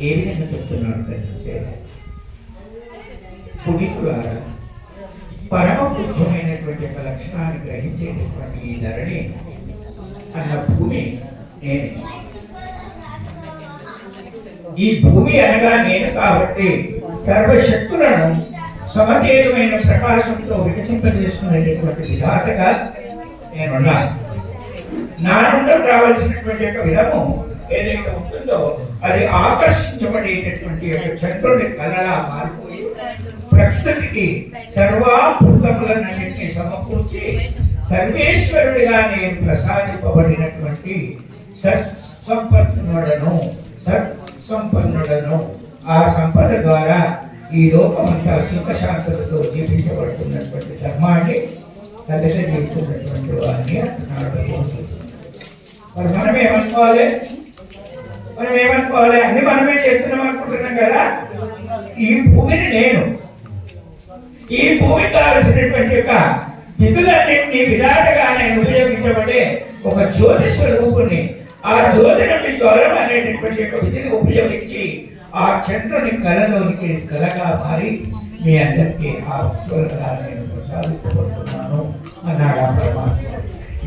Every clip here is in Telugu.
ఏ విధంగా చెప్తున్నాడు తెలిస్తే సుమిత్రులారా పరమ బుద్ధమైనటువంటి ఒక లక్షణాన్ని గ్రహించేటటువంటి ఈ ధరణి అన్న భూమి నేనే. ఈ భూమి అనగా నేను కాబట్టి సర్వశక్తులను సమతేజమైన ప్రకాశంతో వికసింపజేసుకునేటటువంటి విధాతగా నేనున్నాను. నా నుండి రావాల్సినటువంటి యొక్క విధము ఏదైతే ఉంటుందో అది ఆకర్షించబడేటటువంటి యొక్క చంద్రుడి కళలా మారిపోయి ప్రకృతికి సర్వాభూతములన్నింటినీ సమకూర్చి సర్వేశ్వరుడిగా నేను ప్రసాదింపబడినటువంటి సత్సంపన్నుడను సత్సంపన్నుడను ఆ సంపద ద్వారా ఈ లోకమంతా సుఖశాంతులతో జీవించబడుతున్నటువంటి ధర్మాన్ని కథగా చేస్తున్నటువంటి వారిని అంటున్నాడు. మరి మనం ఏమనుకోవాలి మనం ఏమనుకోవాలి? అన్ని మనమే చేస్తున్నాం అనుకుంటున్నాం కదా? ఈ భూమిని నేను. ఈ భూమికి కావలసినటువంటి యొక్క విధులన్నింటినీ విరాటగా నేను ఉపయోగించబడే ఒక జ్యోతి స్వరూపుని ఆ జ్యోతి నుండి జ్వరం అనేటటువంటి యొక్క విధిని ఉపయోగించి ఆ చంద్రుని కళలోనికి కలగా మారి మీ అందరికీ ఆ స్వరంగా నేను ప్రసాదించబడుతున్నాను అన్నాడు ఆ పరమాత్మ.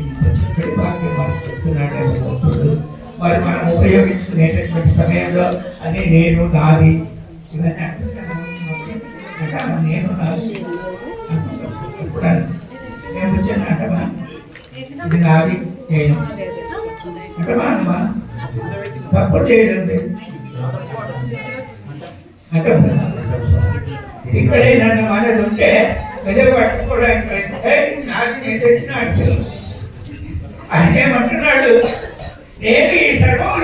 ఇంత చక్కటి వాక్యం మనకు చెప్తున్నాడు మరి మనం ఉపయోగించి ఉపయోగించుకునేటటువంటి సమయంలో అది నేను నాది. ఇవన్నీ అంటున్నాను. నేను నాది. నేను వచ్చాను అంటమా ఇది నాది నేను. అంటమా అమ్మా చేయడం. లేదు ఇక్కడే నన్ను మనది ఉంటే ప్రజలు పట్టుకోవడానికి నాది నేను తెచ్చినట్టు ఆయన ఏమంటున్నాడు? నేను ఈ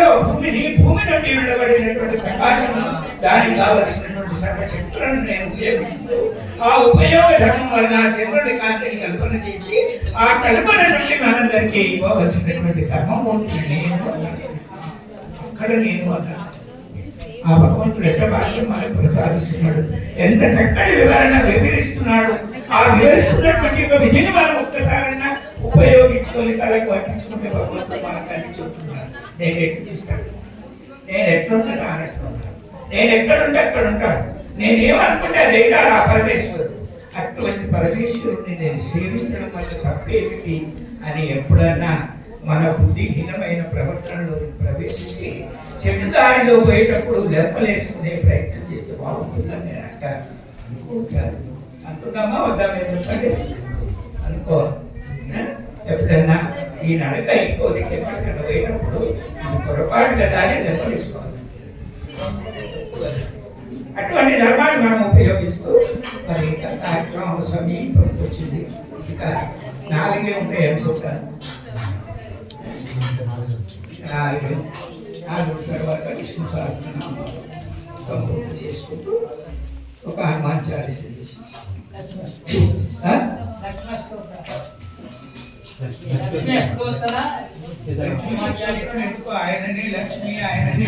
సర్వంలో భూమిని భూమి నుండి విడబడినటువంటి ప్రకాశం దానికి కావలసినటువంటి సర్వశక్తులను నేను ఉపయోగిస్తూ ఆ ఉపయోగ ధర్మం వల్ల చంద్రుడి కాంతిని కల్పన చేసి ఆ కల్పన నుండి మనందరికీ ఇవ్వవలసినటువంటి ధర్మం ఉంటుంది అక్కడ నేను అన్నాను. ఆ భగవంతుడు ఎంత భాగ్యం మనకు ప్రసాదిస్తున్నాడు ఎంత చక్కటి వివరణ వివరిస్తున్నాడు ఆ వివరిస్తున్నటువంటి విధిని మనం ఒక్కసారైనా ఉపయోగించుకొని తలకు పట్టించుకుంటే భగవంతుడు మనకు అని చెబుతున్నాడు నేను ఎటు తీస్తాను నేను ఎట్లుంటాను ఆయన నేను ఎక్కడుంటే అక్కడ ఉంటాను. నేను ఏమనుకుంటే అది ఏంటాడు ఆ పరమేశ్వరుడు. అటువంటి పరమేశ్వరుడిని నేను సేవించడం వల్ల తప్పేమిటి అని ఎప్పుడన్నా మన బుద్ధిహీనమైన ప్రవర్తనలో ప్రవేశించి చెడు దారిలో పోయేటప్పుడు లెంపలేసుకునే ప్రయత్నం చేస్తే బాగుంటుందని నేను అంటాను. అనుకుంటాను. అనుకుంటామా? వద్దా? మీరు చెప్పండి అనుకో ఎప్పుడన్నా ఈ నడక ఎక్కువ దిక్కు పోయినప్పుడు ఇది పొరపాటుగా దాన్ని లెంపలేసుకోవాలి అటువంటి ధర్మాన్ని మనం ఉపయోగిస్తూ మరి ఇంకా కార్యక్రమం అవసరం ఇప్పటికి వచ్చింది ఇంకా నాలుగే ఉంటాయి అనుకుంటాను నాలుగు. నాలుగు తర్వాత విష్ణు సహస్రనామం సంపూర్తి చేసుకుంటూ ఒక హనుమాన్ చాలీస చేసి. ఆయనని లక్ష్మి ఆయనని